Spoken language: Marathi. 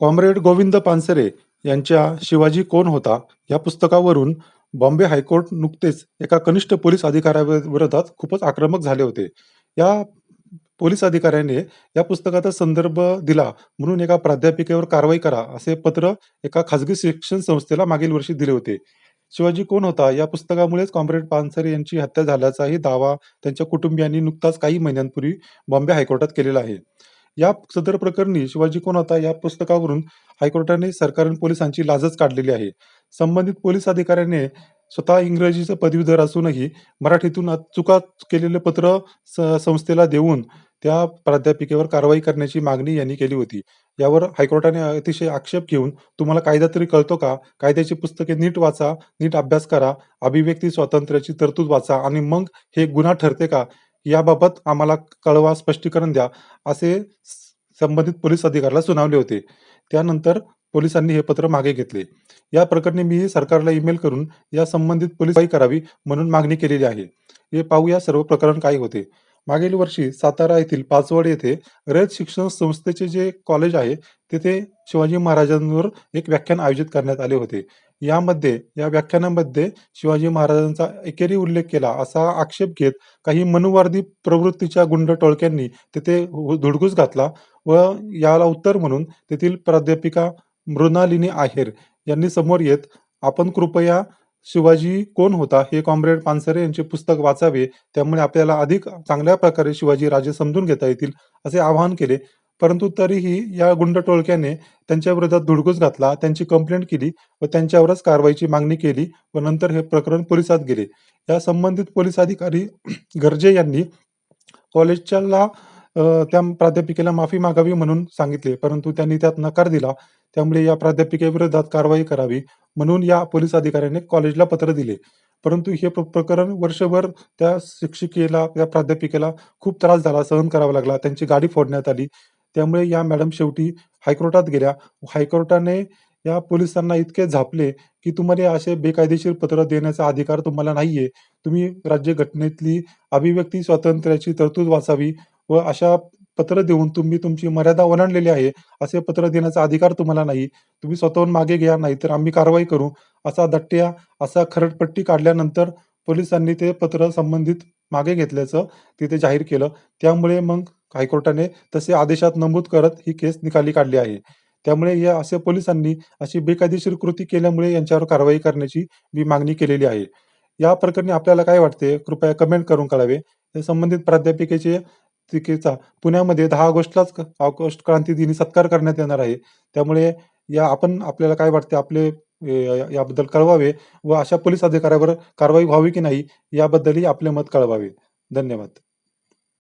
कॉम्रेड गोविंद पानसरे यांच्या शिवाजी कोण होता या पुस्तकावरून बॉम्बे हायकोर्ट नुकतेच एका कनिष्ठ पोलीस अधिकाऱ्याविरोधात खूपच आक्रमक झाले होते. या पोलीस अधिकाऱ्याने या पुस्तकाचा संदर्भ दिला म्हणून एका प्राध्यापिकेवर कारवाई करा असे पत्र एका खाजगी शिक्षण संस्थेला मागील वर्षी दिले होते. शिवाजी कोण होता या पुस्तकामुळेच कॉम्रेड पानसरे यांची हत्या झाल्याचाही दावा त्यांच्या कुटुंबियांनी नुकताच काही महिन्यांपूर्वी बॉम्बे हायकोर्टात केलेला आहे. या सदर प्रकरणी शिवाजी कोण होता या पुस्तकावरून हायकोर्टाने सरकार आणि पोलिसांची लाजच काढलेली आहे. संबंधित पोलीस अधिकाऱ्याने स्वतः इंग्रजीचं पदवीधर असूनही मराठीतून चुका केलेले पत्र स संस्थेला देऊन त्या प्राध्यापिकेवर कारवाई करण्याची मागणी यांनी केली होती. यावर हायकोर्टाने अतिशय आक्षेप घेऊन तुम्हाला कायदा तरी कळतो का? कायद्याची पुस्तके नीट वाचा, नीट अभ्यास करा, अभिव्यक्ती स्वातंत्र्याची तरतूद वाचा आणि मग हे गुन्हा ठरते का? याबाबत आम्हाला कळवा, स्पष्टीकरण द्या, असे संबंधित पोलीस अधिकाऱ्याला सुनावले होते. त्यानंतर पोलिसांनी हे पत्र मागे घेतले. या प्रकरणी मी सरकारला ईमेल करून या संबंधित पोलीस करावी म्हणून मागणी केलेली आहे. हे पाहूया सर्व प्रकरण काय होते. मागील वर्षी सातारा येथील पाचवड येथे रयत शिक्षण संस्थेचे जे कॉलेज आहे तिथे शिवाजी महाराजांवर एक व्याख्यान आयोजित करण्यात आले होते. यामध्ये या व्याख्यानामध्ये शिवाजी महाराजांचा एकेरी उल्लेख केला असा आक्षेप घेत काही मनुवार्दी प्रवृत्तीच्या गुंड टोळक्यांनी तिथे धुडगूस घातला व याला उत्तर म्हणून तेथील प्राध्यापिका मृणालिनी आहेर यांनी समोर येत आपण कृपया शिवाजी कोण होता हे कॉम्रेड पानसरे यांचे पुस्तक वाचावे त्यामुळे आपल्याला अधिक चांगल्या प्रकारे शिवाजी राजे समजून घेता येतील असे आवाहन केले. परंतु तरीही या गुंड टोळक्याने त्यांच्या विरोधात धुडगूस घातला, त्यांची कंप्लेंट केली व त्यांच्यावरच कारवाईची मागणी केली व नंतर हे प्रकरण पोलिसात गेले. या संबंधित पोलीस अधिकारी गर्जे यांनी कॉलेजच्या त्या प्राध्यापिकेला माफी मागावी म्हणून सांगितले, परंतु त्यांनी त्यात नकार दिला. त्यामुळे या प्राध्यापिकेविरोधात कारवाई करावी म्हणून या पोलीस अधिकाऱ्याने कॉलेजला पत्र दिले. परंतु हे प्रकरण वर्षभर त्या शिक्षिकेला, त्या प्राध्यापिकेला खूप त्रास झाला, सहन करावा लागला. त्यांची गाडी फोडण्यात आली. त्यामुळे या मॅडम शेवटी हायकोर्टात गेल्या. हायकोर्टाने या पोलिसांना इतके झापले, की तुम्हाला असे बेकायदेशीर पत्र देण्याचा अधिकार तुम्हाला नाहीये. तुम्ही राज्यघटनेतली अभिव्यक्ती स्वातंत्र्याची तरतूद वाचावी व अशा पत्र देऊन तुम्ही तुमची मर्यादा ओलांडलेली आहे. असे पत्र देण्याचा अधिकार तुम्हाला नाही. तुम्ही स्वतःहून मागे घ्या, नाही तर आम्ही कारवाई करू. असा दट्ट्या, असा खरडपट्टी काढल्यानंतर पोलिसांनी ते पत्र संबंधित मागे घेतल्याचं तिथे जाहीर केलं. त्यामुळे मग हायकोर्टाने तसे आदेशात नमूद करत ही केस निकाली काढली आहे. त्यामुळे या असे पोलिसांनी अशी बेकायदेशीर कृती केल्यामुळे यांच्यावर कारवाई करण्याची मी मागणी केलेली आहे. या प्रकरणी आपल्याला काय वाटते? कृपया कमेंट करून कळावे. संबंधित प्राध्यापिकेचे तिकेचा पुण्यामध्ये दहा ऑगस्टलाच ऑगस्ट क्रांती दिनी सत्कार करण्यात येणार आहे. त्यामुळे या आपण आपल्याला काय वाटते आपले याबद्दल कळवावे व अशा पोलीस अधिकाऱ्यावर कारवाई व्हावी की नाही याबद्दलही आपले मत कळवावे. धन्यवाद.